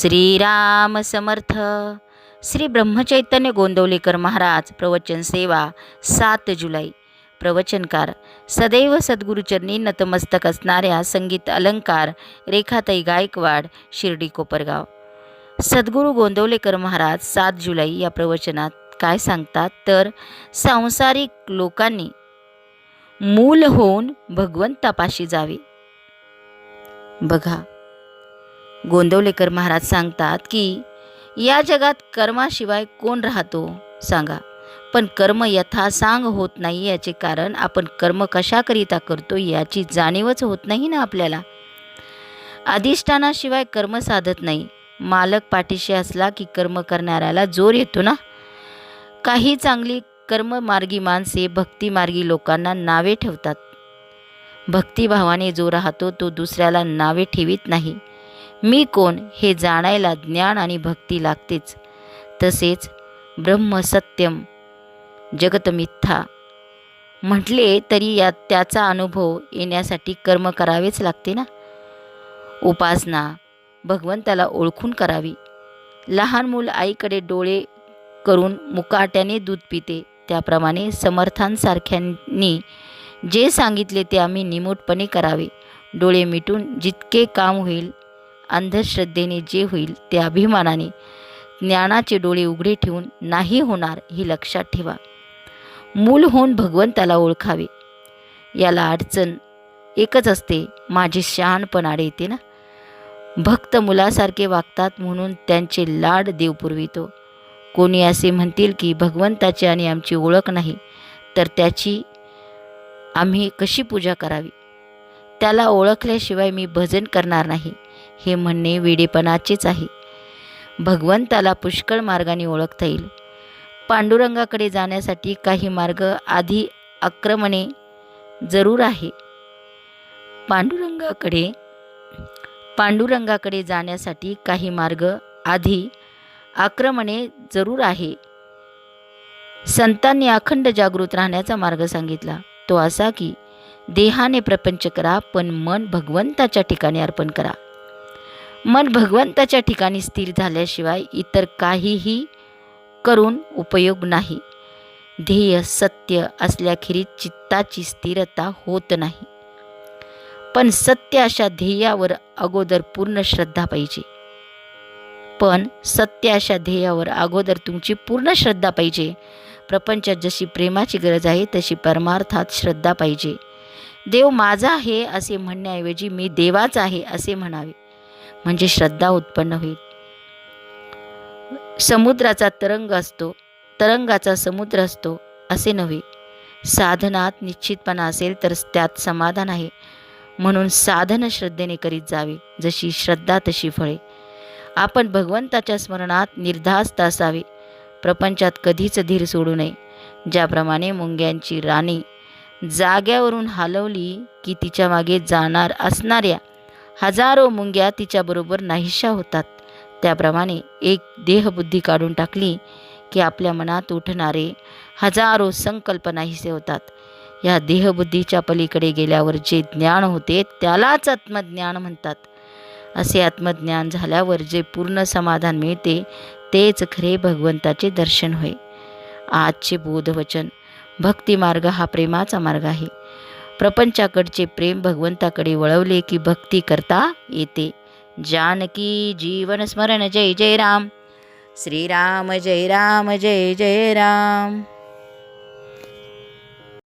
श्रीराम समर्थ। श्री ब्रह्मचैतन्य गोंदवलेकर महाराज प्रवचन सेवा सात जुलै. प्रवचनकार सदैव सद्गुरुचरणी नतमस्तक असणाऱ्या संगीत अलंकार रेखाताई गायकवाड शिर्डी कोपरगाव. सद्गुरू गोंदवलेकर महाराज सात जुलै या प्रवचनात काय सांगतात? तर सांसारिक लोकांनी मूल होऊन भगवंतापाशी जावे. बघा गोंदवलेकर महाराज सांगतात की या जगात कर्माशिवाय कोण राहतो? सांगा. पण कर्म यथा सांग होत नाही याचे कारण आपण कर्म कशाकरिता करतो याची जाणीवच होत नाही ना आपल्याला. अधिष्ठानाशिवाय कर्म साधत नाही. मालक पाठीशी असला की कर्म करणाऱ्याला जोर येतो ना? काही चांगली कर्ममार्गी माणसे भक्तिमार्गी लोकांना नावे ठेवतात. भक्तिभावाने जो राहतो तो दुसऱ्याला नावे ठेवीत नाही. मी कोण हे जाणायला ज्ञान आणि भक्ती लागतेच. तसेच ब्रह्म सत्यम जगत म्हटले तरी या त्याचा अनुभव येण्यासाठी कर्म करावेच लागते ना? उपासना भगवंताला ओळखून करावी. लहान मूल आईकडे डोळे करून मुकाट्याने दूध पिते. त्याप्रमाणे समर्थांसारख्यांनी जे सांगितले ते आम्ही निमूटपणे करावे. डोळे मिटून जितके काम होईल अंधश्रद्धेने जे होईल ते अभिमानाने ज्ञानाचे डोळे उघडे ठेवून नाही होणार हे लक्षात ठेवा. मूल होऊन भगवंताला ओळखावे. याला अडचण एकच असते माझे शहाणपणाडे येते ना? भक्त मुलासारखे वागतात म्हणून त्यांचे लाड देव पुरवितो. कोणी असे म्हणतील की भगवंताची आणि आमची ओळख नाही तर त्याची आम्ही कशी पूजा करावी? त्याला ओळखल्याशिवाय मी भजन करणार नाही. हे म्हणणे वेडेपणाचेच आहे. भगवंताला पुष्कळ मार्गाने ओळखता येईल. पांडुरंगाकडे जाण्यासाठी काही मार्ग आधी आक्रमणे जरूर आहे. पांडुरंगाकडे पांडुरंगाकडे जाण्यासाठी काही मार्ग आधी आक्रमणे जरूर आहे. संतांनी अखंड जागृत राहण्याचा मार्ग सांगितला. तो असा की देहाने प्रपंच करा पण मन भगवंताच्या ठिकाणी अर्पण करा. मन भगवंताच्या ठिकाणी स्थिर झाल्याशिवाय इतर काहीही करून उपयोग नाही. ध्येय सत्य असल्याखेरीज चित्ताची स्थिरता होत नाही. पण सत्य अशा ध्येयावर अगोदर पूर्ण श्रद्धा पाहिजे. पण सत्य अशा ध्येयावर अगोदर तुमची पूर्ण श्रद्धा पाहिजे. प्रपंचात जशी प्रेमाची गरज आहे तशी परमार्थात श्रद्धा पाहिजे. देव माझा आहे असे म्हणण्याऐवजी मी देवाचा आहे असे म्हणावे. म्हणजे श्रद्धा उत्पन्न होईल. समुद्राचा तरंग असतो तरंगाचा समुद्र असतो असे नव्हे. साधनात निश्चितपणा असेल तर त्यात समाधान आहे. म्हणून साधन श्रद्धेने करीत जावे जशी श्रद्धा तशी फळे. आपण भगवंताच्या स्मरणात निर्धास्त असावे. प्रपंचात कधीच धीर सोडू नये. ज्याप्रमाणे मुंग्यांची राणी जाग्यावरून हलवली की तिच्यामागे जाणार असणाऱ्या हजारो मुंग्या तिच्याबरोबर नाहीशा होतात. त्याप्रमाणे एक देहबुद्धी काढून टाकली की आपल्या मनात उठणारे हजारो संकल्प नाहीसे होतात. या देहबुद्धीच्या पलीकडे गेल्यावर जे ज्ञान होते त्यालाच आत्मज्ञान म्हणतात. असे आत्मज्ञान झाल्यावर जे पूर्ण समाधान मिळते तेच खरे भगवंताचे दर्शन होय. आजचे बोधवचन भक्तिमार्ग हा प्रेमाचा मार्ग आहे. प्रपंचाकडचे प्रेम भगवंताकडे वळवले की भक्ती करता येते. जानकी जीवन स्मरण जय जय राम. श्रीराम जय राम जय जय राम.